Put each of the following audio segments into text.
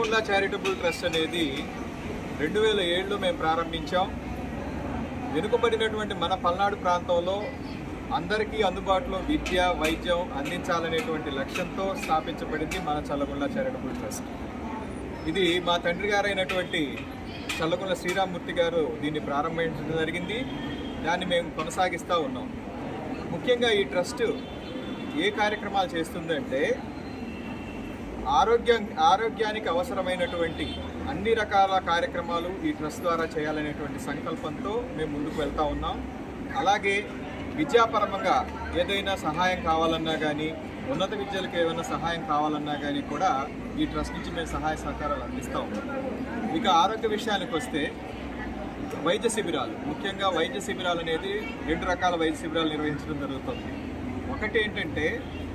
Challagundla charitable trust అనేది రెండు వేల ఏడులో మేము ప్రారంభించాం. వెనుకబడినటువంటి మన పల్నాడు ప్రాంతంలో అందరికీ అందుబాటులో విద్య వైద్యం అందించాలనేటువంటి లక్ష్యంతో స్థాపించబడింది మన చల్లగుండ చారిటబుల్ ట్రస్ట్ ఇది మా తండ్రి గారైనటువంటి చల్లగుండ్ల శ్రీరామ్మూర్తి గారు దీన్ని ప్రారంభించడం జరిగింది. దాన్ని మేము కొనసాగిస్తూ ఉన్నాం. ముఖ్యంగా ఈ ట్రస్ట్ ఏ కార్యక్రమాలు చేస్తుందంటే ఆరోగ్యం ఆరోగ్యానికి అవసరమైనటువంటి అన్ని రకాల కార్యక్రమాలు ఈ ట్రస్ట్ ద్వారా చేయాలనేటువంటి సంకల్పంతో మేము ముందుకు వెళ్తా ఉన్నాం. అలాగే విద్యాపరంగా ఏదైనా సహాయం కావాలన్నా కానీ ఉన్నత విద్యలకు ఏమైనా సహాయం కావాలన్నా కానీ కూడా ఈ ట్రస్ట్ నుంచి మేము సహాయ సహకారాలు అందిస్తూ ఉన్నాం. ఇక ఆరోగ్య విషయానికి వస్తే వైద్య శిబిరాలు ముఖ్యంగా వైద్య శిబిరాలు అనేది రెండు రకాల వైద్య శిబిరాలు నిర్వహించడం జరుగుతుంది. ఒకటి ఏంటంటే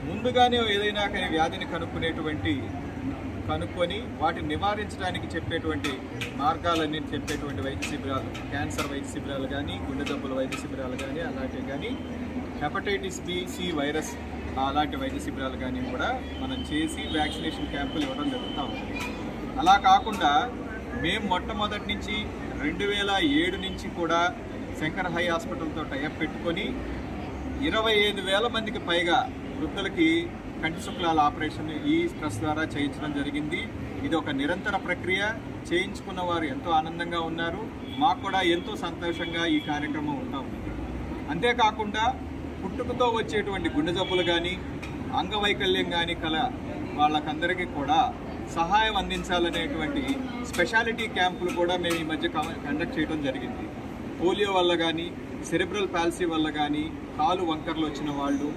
ముందుగానే ఏదైనా కానీ వ్యాధిని కనుక్కునేటువంటి కనుక్కొని వాటిని నివారించడానికి చెప్పేటువంటి మార్గాలన్నీ చెప్పేటువంటి వైద్య శిబిరాలు క్యాన్సర్ వైద్య శిబిరాలు కానీ గుండె జబ్బుల వైద్య శిబిరాలు కానీ అలాంటివి కానీ హెపటైటిస్ బి సి వైరస్ అలాంటి వైద్య శిబిరాలు కానీ కూడా మనం చేసి వ్యాక్సినేషన్ క్యాంపులు ఇవ్వడం జరుగుతూ ఉంది. అలా కాకుండా మేము మొట్టమొదటి నుంచి రెండు వేల ఏడు నుంచి కూడా శంకర్ హై హాస్పిటల్తో టైఅప్ పెట్టుకొని ఇరవై ఐదు వేల మందికి పైగా వృద్ధులకి కంటి శుక్లాల ఆపరేషన్ ఈ ట్రస్ట్ ద్వారా చేయించడం జరిగింది. ఇది ఒక నిరంతర ప్రక్రియ. చేయించుకున్న వారు ఎంతో ఆనందంగా ఉన్నారు. మాకు కూడా ఎంతో సంతోషంగా ఈ కార్యక్రమం ఉంటా ఉంది. అంతేకాకుండా పుట్టుకతో వచ్చేటువంటి గుండె జబ్బులు కానీ అంగవైకల్యం కానీ కల వాళ్ళకందరికీ కూడా సహాయం అందించాలనేటువంటి స్పెషాలిటీ క్యాంపులు కూడా మేము ఈ మధ్య కండక్ట్ చేయడం జరిగింది. పోలియో వల్ల కానీ సెరిబ్రల్ పాలసీ వల్ల కానీ కాలు వంకర్లు వచ్చిన వాళ్ళు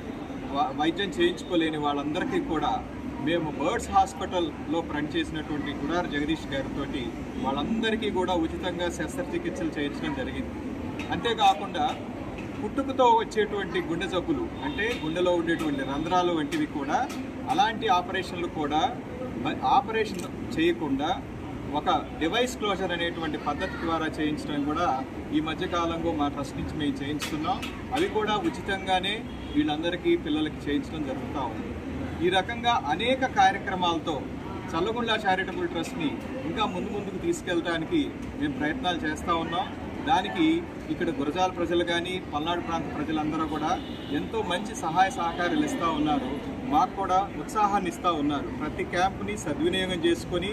వైద్యం చేయించుకోలేని వాళ్ళందరికీ కూడా మేము బర్డ్స్ హాస్పిటల్లో పనిచేసినటువంటి గుడార్ జగదీష్ గారితో వాళ్ళందరికీ కూడా ఉచితంగా శస్త్రచికిత్సలు చేయించడం జరిగింది. అంతేకాకుండా పుట్టుకతో వచ్చేటువంటి గుండె జబ్బులు అంటే గుండెలో ఉండేటువంటి రంధ్రాలు వంటివి కూడా అలాంటి ఆపరేషన్లు కూడా ఆపరేషన్ చేయకుండా ఒక డివైస్ క్లోజర్ అనేటువంటి పద్ధతి ద్వారా చేయించడం కూడా ఈ మధ్య కాలంలో మా ట్రస్ట్ నుంచి మేము చేయించుతున్నాం. అవి కూడా ఉచితంగానే వీళ్ళందరికీ పిల్లలకి చేయించడం జరుగుతూ ఉంది. ఈ రకంగా అనేక కార్యక్రమాలతో చల్లగుండ్ల చారిటబుల్ ట్రస్ట్ని ఇంకా ముందు ముందుకు తీసుకెళ్ళడానికి మేము ప్రయత్నాలు చేస్తూ ఉన్నాం. దానికి ఇక్కడ గురజాల ప్రజలు కానీ పల్నాడు ప్రాంత ప్రజలందరూ కూడా ఎంతో మంచి సహాయ సహకారాలు ఇస్తూ ఉన్నారు. మాకు కూడా ఉత్సాహాన్ని ఇస్తూ ఉన్నారు. ప్రతి క్యాంపుని సద్వినియోగం చేసుకొని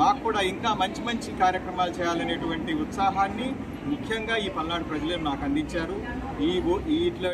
మాకు కూడా ఇంకా మంచి మంచి కార్యక్రమాలు చేయాలనేటువంటి ఉత్సాహాన్ని ముఖ్యంగా ఈ పల్నాడు ప్రజలు నాకు అందించారు. ఈ ఇట్లా